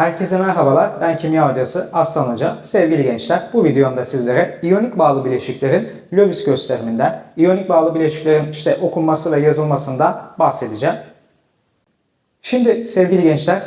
Herkese merhabalar. Ben kimya hocası Aslan Hoca. Sevgili gençler, bu videomda sizlere iyonik bağlı bileşiklerin Lewis gösteriminden, iyonik bağlı bileşiklerin işte okunması ve yazılmasından bahsedeceğim. Şimdi sevgili gençler,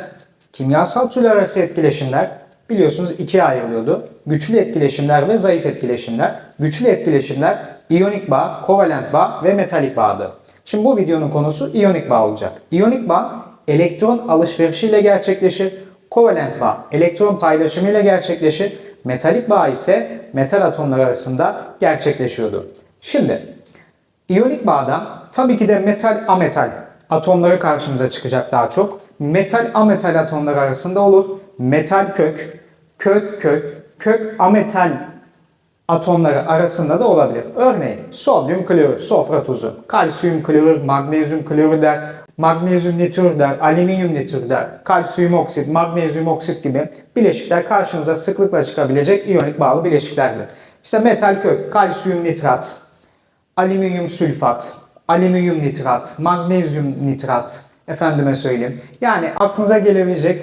kimyasal türler arası etkileşimler biliyorsunuz ikiye ayrılıyordu. Güçlü etkileşimler ve zayıf etkileşimler. Güçlü etkileşimler iyonik bağ, kovalent bağ ve metalik bağdı. Şimdi bu videonun konusu iyonik bağ olacak. İyonik bağ elektron alışverişiyle gerçekleşir. Kovalent bağ elektron paylaşımı ile gerçekleşir. Metalik bağ ise metal atomları arasında gerçekleşiyordu. Şimdi iyonik bağda tabii ki de metal ametal atomları karşımıza çıkacak daha çok. Metal ametal atomları arasında olur. Metal kök, kök kök, kök ametal atomları arasında da olabilir. Örneğin sodyum klorür, sofra tuzu, kalsiyum klorür, magnezyum klorür der, magnezyum nitrür der, alüminyum nitrür der, kalsiyum oksit, magnezyum oksit gibi bileşikler karşınıza sıklıkla çıkabilecek iyonik bağlı bileşiklerdir. İşte metal kök, kalsiyum nitrat, alüminyum sülfat, alüminyum nitrat, magnezyum nitrat, efendime söyleyeyim. Yani aklınıza gelebilecek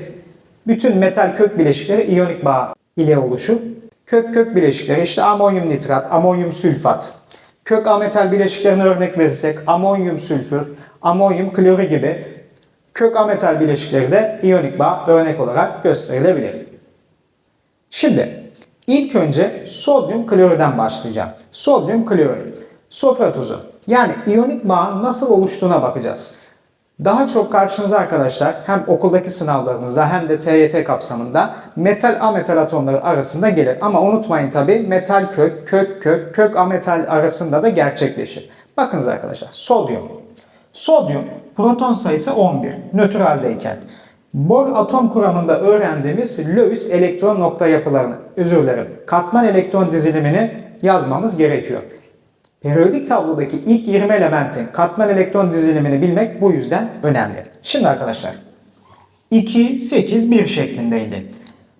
bütün metal kök bileşikleri iyonik bağ ile oluşur. Kök kök bileşikleri işte amonyum nitrat, amonyum sülfat. Kök ametal bileşiklerine örnek verirsek amonyum sülfür, amonyum klorü gibi kök ametal bileşikleri de iyonik bağ örnek olarak gösterilebilir. Şimdi ilk önce sodyum klorürden başlayacağım. Sodyum klorür, sofra tuzu. Yani iyonik bağın nasıl oluştuğuna bakacağız. Daha çok karşınıza arkadaşlar hem okuldaki sınavlarınızda hem de TYT kapsamında metal ametal atomları arasında gelir. Ama unutmayın tabi metal kök, kök kök, kök ametal arasında da gerçekleşir. Bakınız arkadaşlar sodyum. Sodyum proton sayısı 11 nötraldeyken. Bor atom kuramında öğrendiğimiz Lewis elektron nokta yapılarını, özür dilerim, katman elektron dizilimini yazmamız gerekiyor. Periyodik tablodaki ilk 20 elementin katman elektron dizilimini bilmek bu yüzden önemli. Şimdi arkadaşlar 2, 8, 1 şeklindeydi.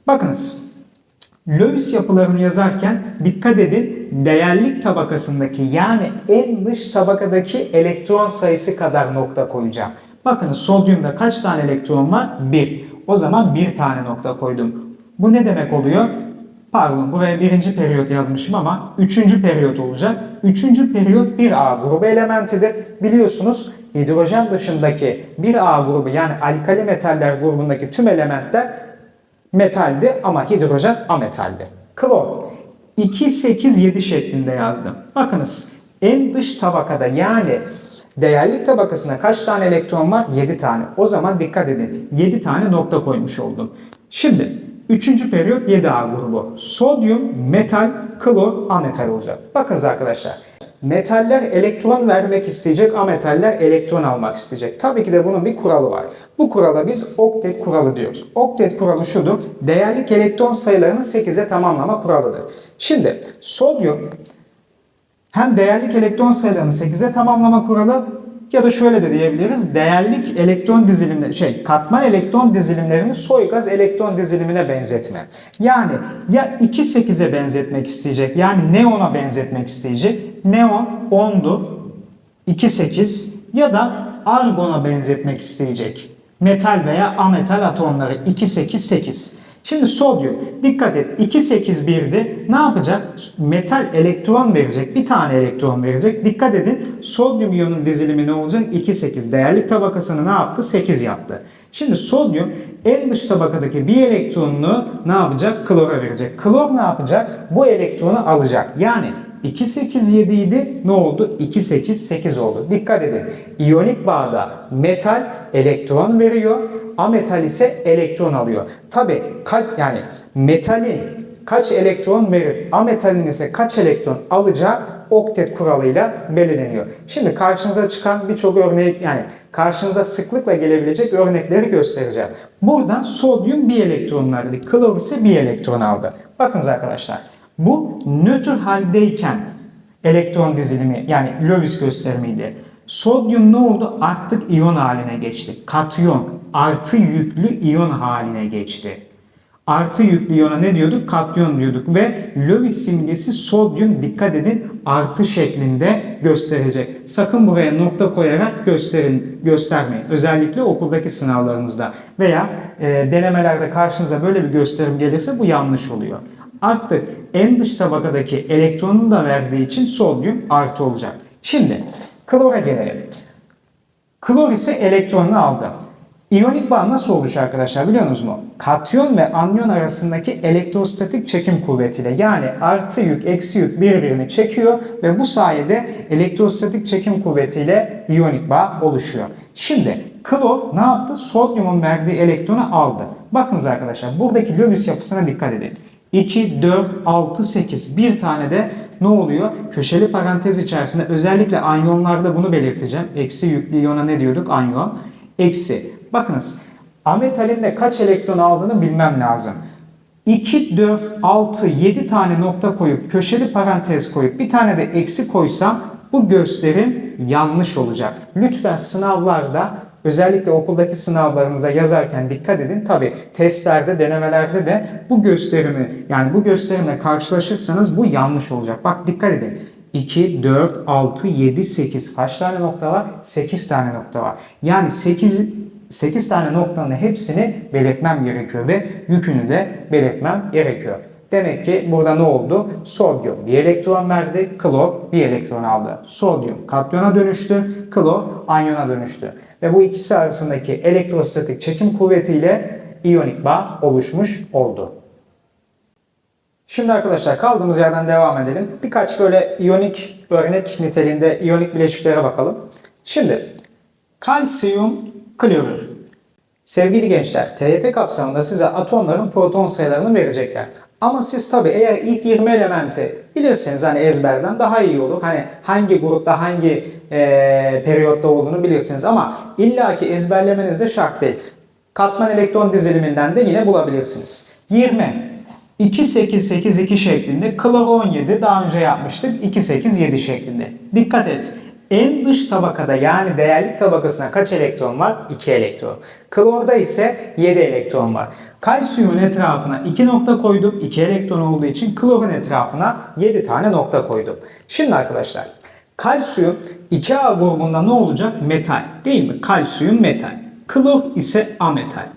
Bakınız Lewis yapılarını yazarken dikkat edin değerlik tabakasındaki yani en dış tabakadaki elektron sayısı kadar nokta koyacağım. Bakın sodyumda kaç tane elektron var? 1. O zaman bir tane nokta koydum. Bu ne demek oluyor? Pardon buraya birinci periyot yazmışım ama üçüncü periyot olacak. Üçüncü periyot 1A grubu elementidir. Biliyorsunuz hidrojen dışındaki 1A grubu yani alkali metaller grubundaki tüm elementler metaldi ama hidrojen ametaldi. Klor 2, 8, 7 şeklinde yazdım. Bakınız en dış tabakada yani değerlik tabakasına kaç tane elektron var? 7 tane. O zaman dikkat edin 7 tane nokta koymuş oldum. Şimdi Üçüncü periyot 7A grubu. Sodyum, metal, klor, ametal olacak. Bakınız arkadaşlar. Metaller elektron vermek isteyecek, ametaller elektron almak isteyecek. Tabii ki de bunun bir kuralı var. Bu kurala biz oktet kuralı diyoruz. Oktet kuralı şudur. Değerlik elektron sayılarını 8'e tamamlama kuralıdır. Şimdi sodyum hem değerlik elektron sayılarını 8'e tamamlama kuralı ya da şöyle de diyebiliriz. Değerlik elektron dizilimleri, şey katman elektron dizilimlerini soy gaz elektron dizilimine benzetme. Yani ya 2-8'e benzetmek isteyecek yani neona benzetmek isteyecek. Neon 10'du 2-8 ya da argona benzetmek isteyecek. Metal veya ametal atomları 2-8-8. Şimdi sodyum dikkat et 281'di. Ne yapacak? Metal elektron verecek. Bir tane elektron verecek. Dikkat edin sodyum iyonun dizilimi ne olacak? 2,8. Değerlik tabakasını ne yaptı? 8 yaptı. Şimdi sodyum en dış tabakadaki bir elektronunu ne yapacak? Klora verecek. Klor ne yapacak? Bu elektronu alacak. Yani 287 idi. Ne oldu? 288 oldu. Dikkat edin. İyonik bağda metal elektron veriyor. Ametal ise elektron alıyor. Tabi yani metalin kaç elektron verir, ametalin ise kaç elektron alacağı oktet kuralıyla belirleniyor. Şimdi karşınıza çıkan birçok örnek yani karşınıza sıklıkla gelebilecek örnekleri göstereceğim. Buradan sodyum bir elektron verdi. Klor ise bir elektron aldı. Bakınız arkadaşlar. Bu nötr haldeyken elektron dizilimi yani Lewis gösterimiydi. Sodyum ne oldu? Artık iyon haline geçti. Katyon, artı yüklü iyon haline geçti. Artı yüklü iyona ne diyorduk? Katyon diyorduk ve Lewis simgesi sodyum dikkat edin artı şeklinde gösterecek. Sakın buraya nokta koyarak gösterin, göstermeyin. Özellikle okuldaki sınavlarınızda veya e, denemelerde karşınıza böyle bir gösterim gelirse bu yanlış oluyor. Artık en dış tabakadaki elektronun da verdiği için sodyum artı olacak. Şimdi klora gelelim. Klor ise elektronunu aldı. İyonik bağ nasıl oluşuyor arkadaşlar biliyor musunuz mu? Katyon ve anyon arasındaki elektrostatik çekim kuvvetiyle yani artı yük eksi yük birbirini çekiyor ve bu sayede elektrostatik çekim kuvvetiyle iyonik bağ oluşuyor. Şimdi klor ne yaptı? Sodyumun verdiği elektronu aldı. Bakınız arkadaşlar buradaki Lewis yapısına dikkat edin. 2, 4, 6, 8. Bir tane de ne oluyor? Köşeli parantez içerisinde özellikle anyonlarda bunu belirteceğim. Eksi yüklü iyona ne diyorduk? Anyon. Eksi. Bakınız ametalin de kaç elektron aldığını bilmem lazım. 2, 4, 6, 7 tane nokta koyup köşeli parantez koyup bir tane de eksi koysam bu gösterim yanlış olacak. Lütfen sınavlarda özellikle okuldaki sınavlarınızda yazarken dikkat edin. Tabi testlerde, denemelerde de bu gösterimi yani bu gösterimle karşılaşırsanız bu yanlış olacak. Bak dikkat edin. 2, 4, 6, 7, 8 kaç tane nokta var? 8 tane nokta var. Yani 8 8 tane noktanın hepsini belirtmem gerekiyor ve yükünü de belirtmem gerekiyor. Demek ki burada ne oldu? Sodyum bir elektron verdi, klor bir elektron aldı. Sodyum katyona dönüştü, klor anyona dönüştü. Ve bu ikisi arasındaki elektrostatik çekim kuvvetiyle iyonik bağ oluşmuş oldu. Şimdi arkadaşlar kaldığımız yerden devam edelim. Birkaç böyle iyonik örnek niteliğinde iyonik bileşiklere bakalım. Şimdi kalsiyum klorür. Sevgili gençler, TYT kapsamında size atomların proton sayılarını verecekler. Ama siz tabi eğer ilk 20 elementi bilirsiniz hani ezberden daha iyi olur. Hani hangi grupta hangi e, periyotta olduğunu bilirsiniz ama illaki ezberlemeniz de şart değil. Katman elektron diziliminden de yine bulabilirsiniz. 20 2882 şeklinde, klor 17 daha önce yapmıştık 287 şeklinde. Dikkat et. En dış tabakada yani değerlik tabakasına kaç elektron var? 2 elektron. Klorda ise 7 elektron var. Kalsiyumun etrafına 2 nokta koydum. 2 elektron olduğu için klorun etrafına 7 tane nokta koydum. Şimdi arkadaşlar kalsiyum 2A grubunda ne olacak? Metal değil mi? Kalsiyum metal. Klor ise ametal.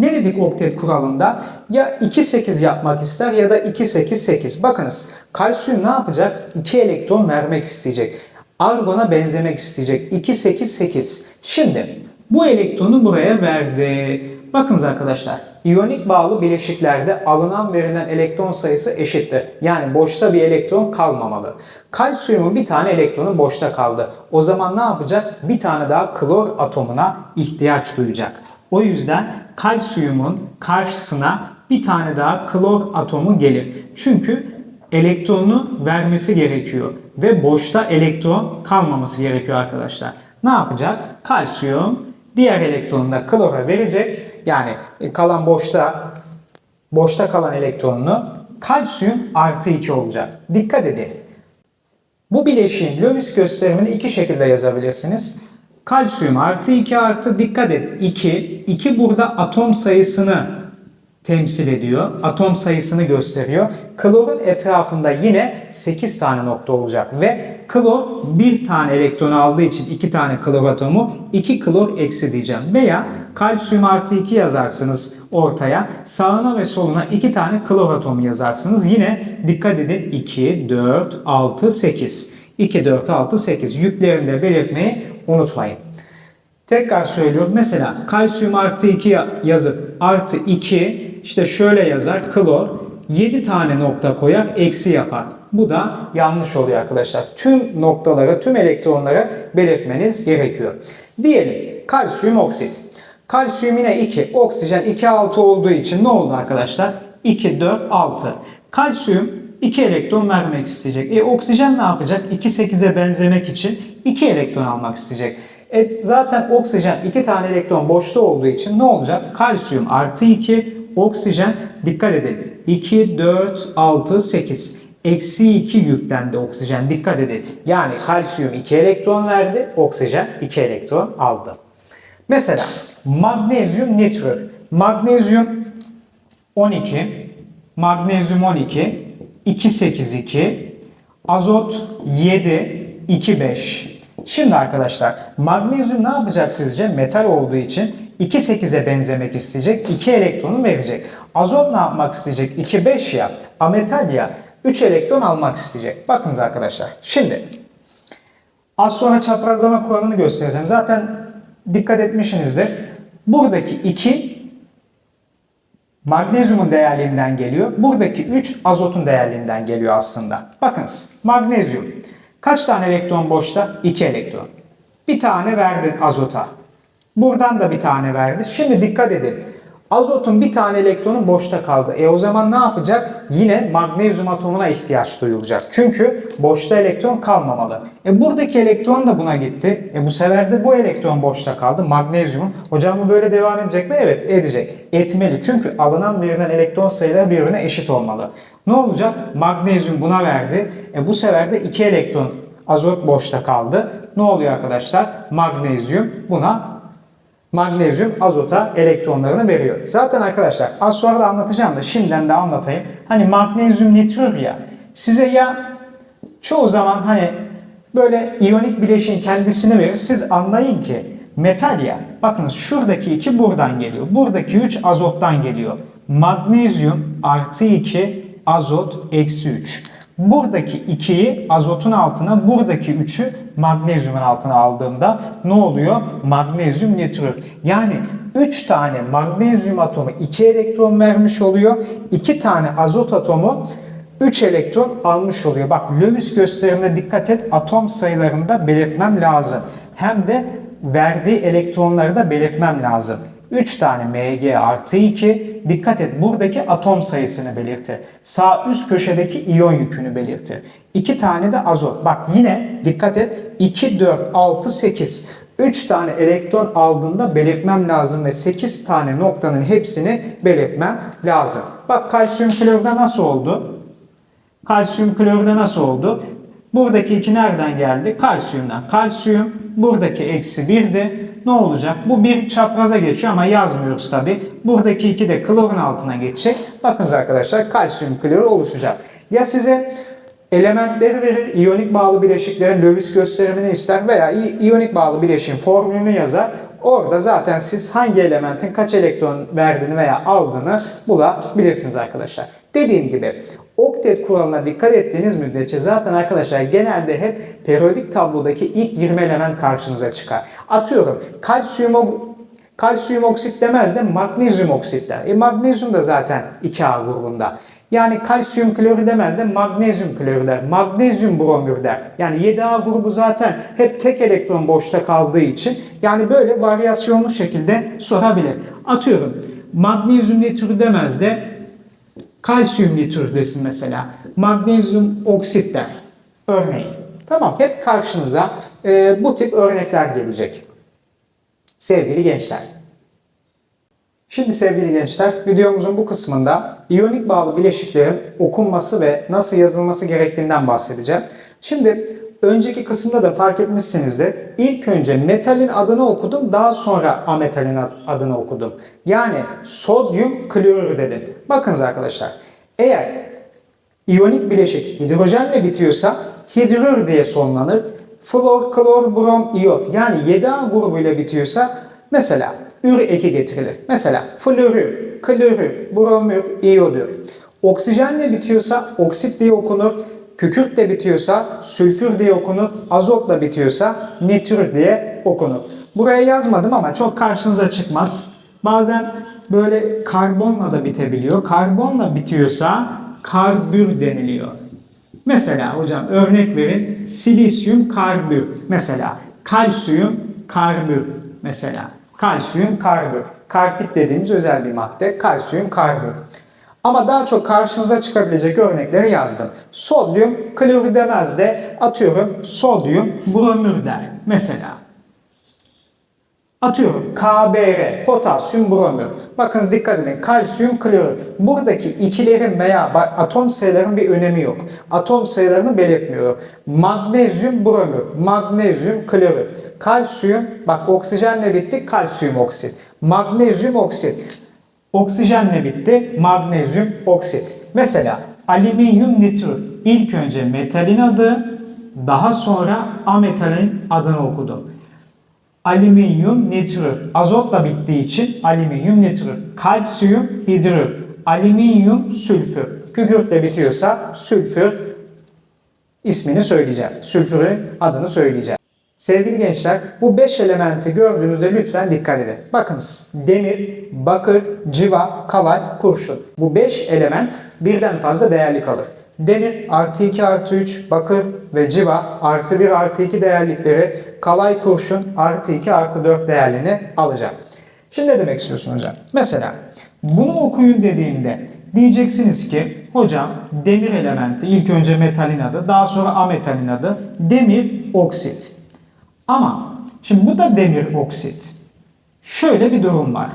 Ne dedik oktet kuralında? Ya 2-8 yapmak ister ya da 2-8-8. Bakınız kalsiyum ne yapacak? 2 elektron vermek isteyecek. Argona benzemek isteyecek. 2-8-8. Şimdi bu elektronu buraya verdi. Bakınız arkadaşlar. İyonik bağlı bileşiklerde alınan verilen elektron sayısı eşittir. Yani boşta bir elektron kalmamalı. Kalsiyumun bir tane elektronu boşta kaldı. O zaman ne yapacak? Bir tane daha klor atomuna ihtiyaç duyacak. O yüzden kalsiyumun karşısına bir tane daha klor atomu gelir. Çünkü elektronunu vermesi gerekiyor ve boşta elektron kalmaması gerekiyor arkadaşlar. Ne yapacak? Kalsiyum diğer elektronunu da klora verecek. Yani kalan boşta boşta kalan elektronunu kalsiyum artı 2 olacak. Dikkat edin. Bu bileşiğin Lewis gösterimini iki şekilde yazabilirsiniz. Kalsiyum artı 2 artı dikkat et 2. 2 burada atom sayısını temsil ediyor. Atom sayısını gösteriyor. Klorun etrafında yine 8 tane nokta olacak ve klor bir tane elektron aldığı için 2 tane klor atomu 2 klor eksi diyeceğim. Veya kalsiyum artı 2 yazarsınız ortaya. Sağına ve soluna 2 tane klor atomu yazarsınız. Yine dikkat edin 2, 4, 6, 8. 2, 4, 6, 8 yüklerini de belirtmeyi unutmayın. Tekrar söylüyorum. Mesela kalsiyum artı 2 yazıp artı 2 işte şöyle yazar klor 7 tane nokta koyar eksi yapar. Bu da yanlış oluyor arkadaşlar. Tüm noktaları, tüm elektronları belirtmeniz gerekiyor. Diyelim kalsiyum oksit. Kalsiyum yine 2, oksijen 2, 6 olduğu için ne oldu arkadaşlar? 2, 4, 6. Kalsiyum 2 elektron vermek isteyecek. E oksijen ne yapacak? 2, 8'e benzemek için 2 elektron almak isteyecek. E, zaten oksijen 2 tane elektron boşta olduğu için ne olacak? Kalsiyum artı 2, oksijen dikkat edin. 2, 4, 6, 8. Eksi 2 yüklendi oksijen dikkat edin. Yani kalsiyum 2 elektron verdi, oksijen 2 elektron aldı. Mesela magnezyum nitrür. Magnezyum 12, magnezyum 12, 282, azot 7, 25. Şimdi arkadaşlar magnezyum ne yapacak sizce? Metal olduğu için 2,8'e benzemek isteyecek. 2 elektronu verecek. Azot ne yapmak isteyecek? 2,5 ya. Ametal ya. 3 elektron almak isteyecek. Bakınız arkadaşlar. Şimdi az sonra çaprazlama kuralını göstereceğim. Zaten dikkat etmişsinizdir. Buradaki 2 magnezyumun değerliğinden geliyor. Buradaki 3 azotun değerliğinden geliyor aslında. Bakınız magnezyum. Kaç tane elektron boşta? 2 elektron. Bir tane verdi azota. Buradan da bir tane verdi. Şimdi dikkat edin. Azotun bir tane elektronu boşta kaldı. E o zaman ne yapacak? Yine magnezyum atomuna ihtiyaç duyulacak. Çünkü boşta elektron kalmamalı. E buradaki elektron da buna gitti. E bu sefer de bu elektron boşta kaldı. Magnezyumun. Hocam bu böyle devam edecek mi? Evet edecek. Etmeli. Çünkü alınan verilen elektron sayıları birbirine eşit olmalı. Ne olacak? Magnezyum buna verdi. E bu sefer de 2 elektron azot boşta kaldı. Ne oluyor arkadaşlar? Magnezyum buna magnezyum azota elektronlarını veriyor. Zaten arkadaşlar az sonra da anlatacağım da şimdiden de anlatayım. Hani magnezyum nitrür ya size ya çoğu zaman hani böyle iyonik bileşiğin kendisini verir. Siz anlayın ki metal ya bakınız şuradaki 2 buradan geliyor. Buradaki 3 azottan geliyor. Magnezyum artı 2 azot eksi 3. Buradaki 2'yi azotun altına, buradaki 3'ü magnezyumun altına aldığımda ne oluyor? Magnezyum nitrür. Yani 3 tane magnezyum atomu 2 elektron vermiş oluyor. 2 tane azot atomu 3 elektron almış oluyor. Bak Lewis gösterimine dikkat et. Atom sayılarında belirtmem lazım. Hem de verdiği elektronları da belirtmem lazım. 3 tane Mg artı 2. Dikkat et buradaki atom sayısını belirtir. Sağ üst köşedeki iyon yükünü belirtir. 2 tane de azot. Bak yine dikkat et 2, 4, 6, 8. 3 tane elektron aldığında belirtmem lazım ve 8 tane noktanın hepsini belirtmem lazım. Bak kalsiyum klorda nasıl oldu? Kalsiyum klorda nasıl oldu? Buradaki 2 nereden geldi? Kalsiyumdan. Kalsiyum buradaki eksi 1'di. Ne olacak? Bu bir çapraza geçiyor ama yazmıyoruz tabi. Buradaki 2 de klorun altına geçecek. Bakınız arkadaşlar kalsiyum kloru oluşacak. Ya size elementleri verir, iyonik bağlı bileşiklerin Lewis gösterimini ister veya iyonik bağlı bileşiğin formülünü yazar. Orada zaten siz hangi elementin kaç elektron verdiğini veya aldığını bulabilirsiniz arkadaşlar. Dediğim gibi oktet kuralına dikkat ettiğiniz müddetçe zaten arkadaşlar genelde hep periyodik tablodaki ilk 20 element karşınıza çıkar. Atıyorum kalsiyum kalsiyum oksit demez de magnezyum oksit der. E magnezyum da zaten 2A grubunda. Yani kalsiyum klorü demez de magnezyum klorü der. Magnezyum bromür der. Yani 7A grubu zaten hep tek elektron boşta kaldığı için yani böyle varyasyonlu şekilde sorabilir. Atıyorum magnezyum nitrü demez de kalsiyum nitrür desin mesela. Magnezyum oksit der. Örneğin. Tamam hep karşınıza e, bu tip örnekler gelecek. Sevgili gençler. Şimdi sevgili gençler videomuzun bu kısmında iyonik bağlı bileşiklerin okunması ve nasıl yazılması gerektiğinden bahsedeceğim. Şimdi önceki kısımda da fark etmişsinizdir. İlk önce metalin adını okudum daha sonra ametalin ad- adını okudum. Yani sodyum klorür dedim. Bakınız arkadaşlar eğer iyonik bileşik hidrojenle bitiyorsa hidrür diye sonlanır. Flor, klor, brom, iyot yani 7A grubuyla bitiyorsa mesela ür eki getirilir. Mesela florür, klorür, bromür, iyodür. Oksijenle bitiyorsa oksit diye okunur. Kükürtle bitiyorsa sülfür diye okunur. Azotla bitiyorsa nitrür diye okunur. Buraya yazmadım ama çok karşınıza çıkmaz. Bazen böyle karbonla da bitebiliyor. Karbonla bitiyorsa karbür deniliyor. Mesela hocam örnek verin. Silisyum karbür. Mesela kalsiyum karbür. Mesela kalsiyum karbür. Karpit dediğimiz özel bir madde. Kalsiyum karbür. Ama daha çok karşınıza çıkabilecek örnekleri yazdım. Sodyum klorür demez de atıyorum sodyum bromür der. Mesela. Atıyorum KBr, potasyum bromür. Bakınız dikkat edin kalsiyum klorür. Buradaki ikilerin veya atom sayılarının bir önemi yok. Atom sayılarını belirtmiyorum. Magnezyum bromür, magnezyum klorür. Kalsiyum, bak oksijenle bittik kalsiyum oksit. Magnezyum oksit. Oksijenle bitti. Magnezyum oksit. Mesela alüminyum nitrür. İlk önce metalin adı, daha sonra ametalin adını okudum. Alüminyum nitrür. Azotla bittiği için alüminyum nitrür. Kalsiyum hidrür. Alüminyum sülfür. Kükürtle bitiyorsa sülfür ismini söyleyeceğim. Sülfürün adını söyleyeceğim. Sevgili gençler, bu 5 elementi gördüğünüzde lütfen dikkat edin. Bakınız, demir, bakır, civa, kalay, kurşun. Bu 5 element birden fazla değerli kalır. Demir artı 2 artı 3, bakır ve civa artı 1 artı 2 değerlikleri, kalay kurşun artı 2 artı 4 değerlerini alacak. Şimdi ne demek istiyorsun hocam? Mesela bunu okuyun dediğimde diyeceksiniz ki hocam demir elementi ilk önce metalin adı daha sonra ametalin adı demir oksit. Ama şimdi bu da demir oksit. Şöyle bir durum var.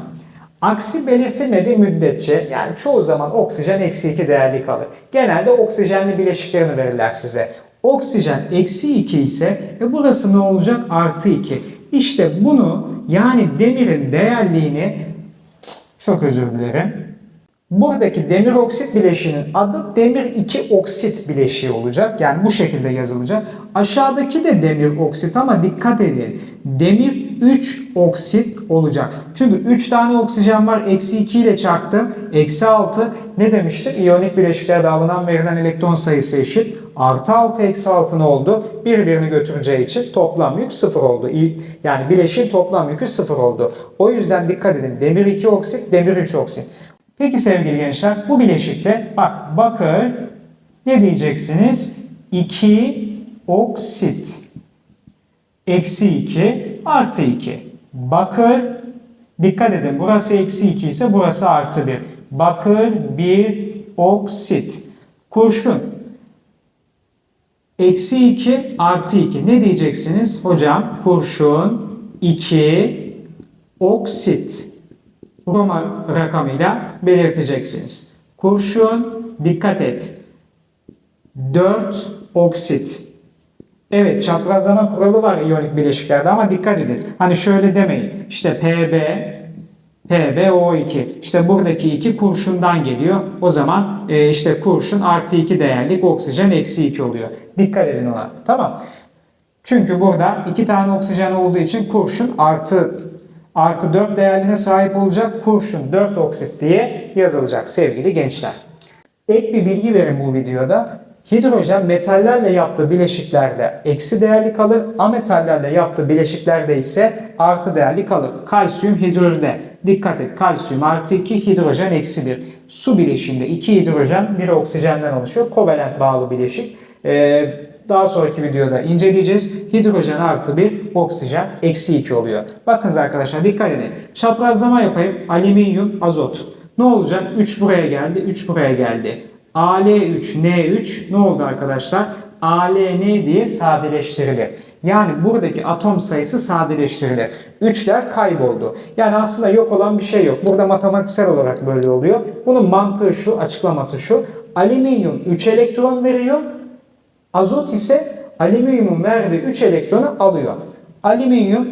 Aksi belirtilmediği müddetçe yani çoğu zaman oksijen eksi 2 değerli kalır. Genelde oksijenli bileşiklerini verirler size. Oksijen eksi 2 ise e burası ne olacak? Artı 2. İşte bunu yani demirin değerliğini çok özür dilerim. Buradaki demir oksit bileşiğinin adı demir 2 oksit bileşiği olacak. Yani bu şekilde yazılacak. Aşağıdaki de demir oksit ama dikkat edin. Demir 3 oksit olacak. Çünkü 3 tane oksijen var. Eksi 2 ile çarptım. Eksi 6 ne demiştik? İyonik bileşiklerde alınan verilen elektron sayısı eşit. Artı 6 eksi 6 ne oldu? Birbirini götüreceği için toplam yük 0 oldu. Yani bileşiğin toplam yükü 0 oldu. O yüzden dikkat edin. Demir 2 oksit, demir 3 oksit. Peki sevgili gençler bu bileşikte bak bakır ne diyeceksiniz? 2 oksit eksi 2 artı 2. Bakır dikkat edin burası eksi 2 ise burası artı 1. Bakır 1 oksit. Kurşun eksi 2 artı 2. Ne diyeceksiniz? Hocam kurşun 2 oksit. Roma rakamıyla belirteceksiniz. Kurşun dikkat et. 4 oksit. Evet çaprazlama kuralı var iyonik bileşiklerde ama dikkat edin. Hani şöyle demeyin. İşte PB PbO2. İşte buradaki 2 kurşundan geliyor. O zaman e, işte kurşun artı 2 değerlik oksijen eksi 2 oluyor. Dikkat edin ona. Tamam. Çünkü burada 2 tane oksijen olduğu için kurşun artı artı 4 değerline sahip olacak kurşun 4 oksit diye yazılacak sevgili gençler. Ek bir bilgi verin bu videoda. Hidrojen metallerle yaptığı bileşiklerde eksi değerli kalır. Ametallerle yaptığı bileşiklerde ise artı değerli kalır. Kalsiyum hidrürde. Dikkat et kalsiyum artı 2 hidrojen eksi 1. Su bileşiğinde 2 hidrojen 1 oksijenden oluşuyor. Kovalent bağlı bileşik. Ee, daha sonraki videoda inceleyeceğiz. Hidrojen artı 1, oksijen eksi 2 oluyor. Bakınız arkadaşlar dikkat edin. Çaprazlama yapayım. Alüminyum, azot. Ne olacak? 3 buraya geldi, 3 buraya geldi. Al3, N3 ne oldu arkadaşlar? ALN diye sadeleştirilir. Yani buradaki atom sayısı sadeleştirilir. Üçler kayboldu. Yani aslında yok olan bir şey yok. Burada matematiksel olarak böyle oluyor. Bunun mantığı şu, açıklaması şu. Alüminyum 3 elektron veriyor. Azot ise alüminyumun verdiği 3 elektronu alıyor. Alüminyum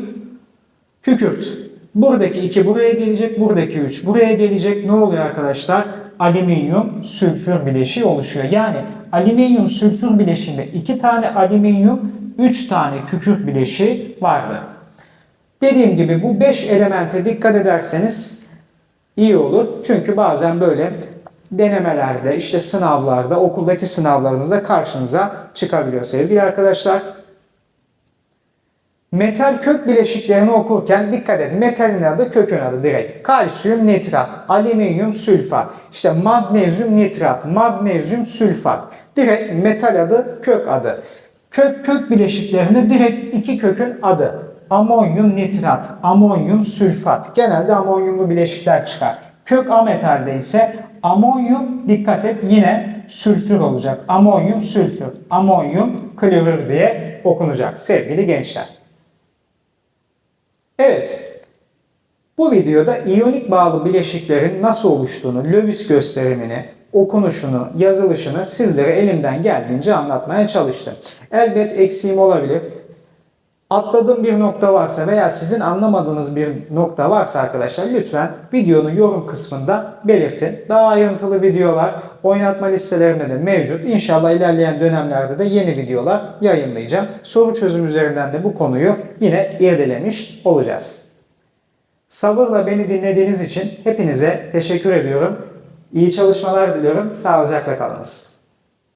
kükürt. Buradaki 2 buraya gelecek, buradaki 3 buraya gelecek. Ne oluyor arkadaşlar? Alüminyum sülfür bileşiği oluşuyor. Yani alüminyum sülfür bileşiğinde 2 tane alüminyum, 3 tane kükürt bileşiği vardır. Dediğim gibi bu 5 elemente dikkat ederseniz iyi olur. Çünkü bazen böyle denemelerde, işte sınavlarda, okuldaki sınavlarınızda karşınıza çıkabiliyor sevgili arkadaşlar. Metal kök bileşiklerini okurken dikkat edin. Metalin adı kökün adı direkt. Kalsiyum nitrat, alüminyum sülfat, işte magnezyum nitrat, magnezyum sülfat. Direkt metal adı kök adı. Kök kök bileşiklerinde direkt iki kökün adı. Amonyum nitrat, amonyum sülfat. Genelde amonyumlu bileşikler çıkar. Kök ametalde ise amonyum dikkat et yine sülfür olacak. Amonyum sülfür, amonyum klorür diye okunacak sevgili gençler. Evet. Bu videoda iyonik bağlı bileşiklerin nasıl oluştuğunu, Lewis gösterimini, okunuşunu, yazılışını sizlere elimden geldiğince anlatmaya çalıştım. Elbet eksiğim olabilir. Atladığım bir nokta varsa veya sizin anlamadığınız bir nokta varsa arkadaşlar lütfen videonun yorum kısmında belirtin. Daha ayrıntılı videolar oynatma listelerinde de mevcut. İnşallah ilerleyen dönemlerde de yeni videolar yayınlayacağım. Soru çözüm üzerinden de bu konuyu yine irdelemiş olacağız. Sabırla beni dinlediğiniz için hepinize teşekkür ediyorum. İyi çalışmalar diliyorum. Sağlıcakla kalınız.